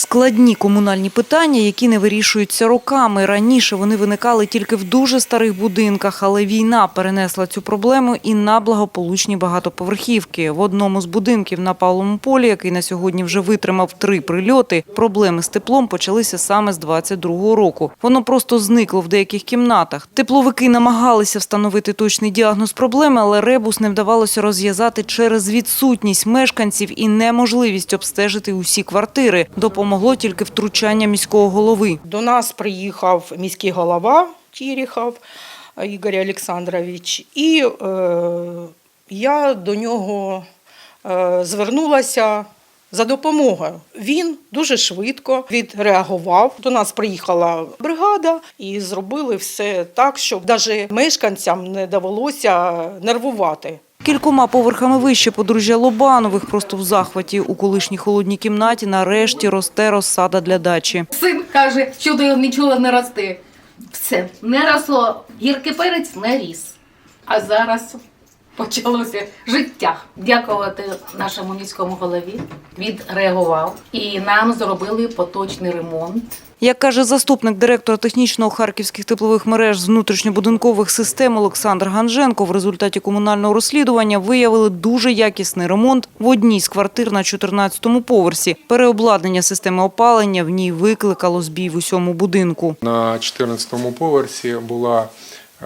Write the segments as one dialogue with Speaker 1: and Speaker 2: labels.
Speaker 1: Складні комунальні питання, які не вирішуються роками. Раніше вони виникали тільки в дуже старих будинках, але війна перенесла цю проблему і на благополучні багатоповерхівки. В одному з будинків на Павловому полі, який на сьогодні вже витримав три прильоти, проблеми з теплом почалися саме з 22-го року. Воно просто зникло в деяких кімнатах. Тепловики намагалися встановити точний діагноз проблеми, але ребус не вдавалося розв'язати через відсутність мешканців і неможливість обстежити усі квартири. Допомогло тільки втручання міського голови.
Speaker 2: До нас приїхав міський голова Тіріхов Ігор Олександрович, і е, я до нього е, звернулася за допомогою. Він дуже швидко відреагував. До нас приїхала бригада і зробили все так, щоб навіть мешканцям не довелося нервувати.
Speaker 1: Кількома поверхами вище подружжя Лобанових просто в захваті. У колишній холодній кімнаті нарешті росте розсада для дачі.
Speaker 3: Син каже, що до нічого не росте. Все, не росло. Гіркий перець не ріс. А зараз почалося життя. Дякувати нашому міському голові. Відреагував і нам зробили поточний ремонт.
Speaker 1: Як каже заступник директора технічного харківських теплових мереж з внутрішньобудинкових систем Олександр Ганженко, в результаті комунального розслідування виявили дуже якісний ремонт в одній з квартир на 14-му поверсі. Переобладнання системи опалення в ній викликало збій в усьому будинку.
Speaker 4: На 14-му поверсі була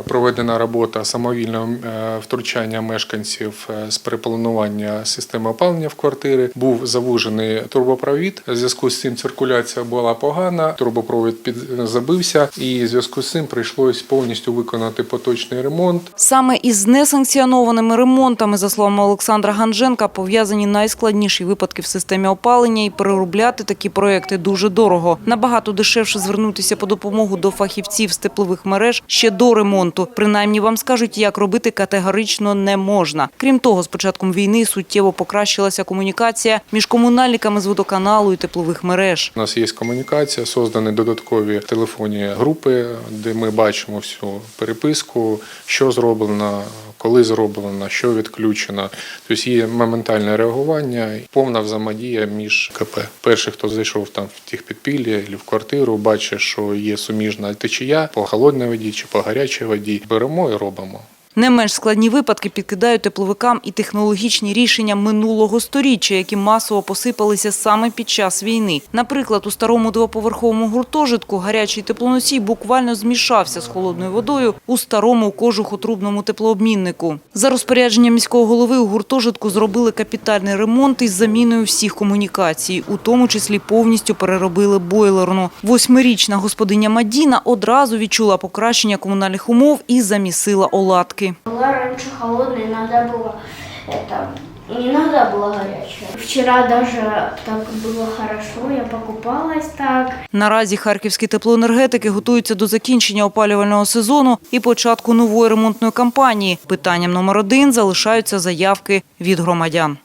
Speaker 4: проведена робота самовільного е, втручання мешканців е, з перепланування системи опалення в квартири. Був завужений турбопровід. В зв'язку з цим циркуляція була погана. Турбопровід забився, і в зв'язку з цим прийшлось повністю виконати поточний ремонт.
Speaker 1: Саме із несанкціонованими ремонтами, за словами Олександра Ганженка, пов'язані найскладніші випадки в системі опалення і переробляти такі проекти дуже дорого. Набагато дешевше звернутися по допомогу до фахівців з теплових мереж ще до ремонту. Принаймні вам скажуть, як робити категорично не можна. Крім того, з початком війни суттєво покращилася комунікація між комунальниками з водоканалу і теплових мереж.
Speaker 4: У нас є комунікація, создані додаткові телефонні групи, де ми бачимо всю переписку, що зроблено, коли зроблено, що відключено. Тобто є моментальне реагування, повна взаємодія між КП. Перший, хто зайшов там в тих підпілля або в квартиру, бачить, що є суміжна течія по холодній воді чи по гарячій воді. Беремо і робимо.
Speaker 1: Не менш складні випадки підкидають тепловикам і технологічні рішення минулого сторіччя, які масово посипалися саме під час війни. Наприклад, у старому двоповерховому гуртожитку гарячий теплоносій буквально змішався з холодною водою у старому кожухотрубному теплообміннику. За розпорядженням міського голови у гуртожитку зробили капітальний ремонт із заміною всіх комунікацій, у тому числі повністю переробили бойлерну. Восьмирічна господиня Мадіна одразу відчула покращення комунальних умов і замісила оладки
Speaker 5: Была раньше холодная, иногда было это, иногда было горячее. Вчера даже так было хорошо, я покупалась так.
Speaker 1: Наразі харківські теплоенергетики готуються до закінчення опалювального сезону і початку нової ремонтної кампанії. Питанням номер один залишаються заявки від громадян.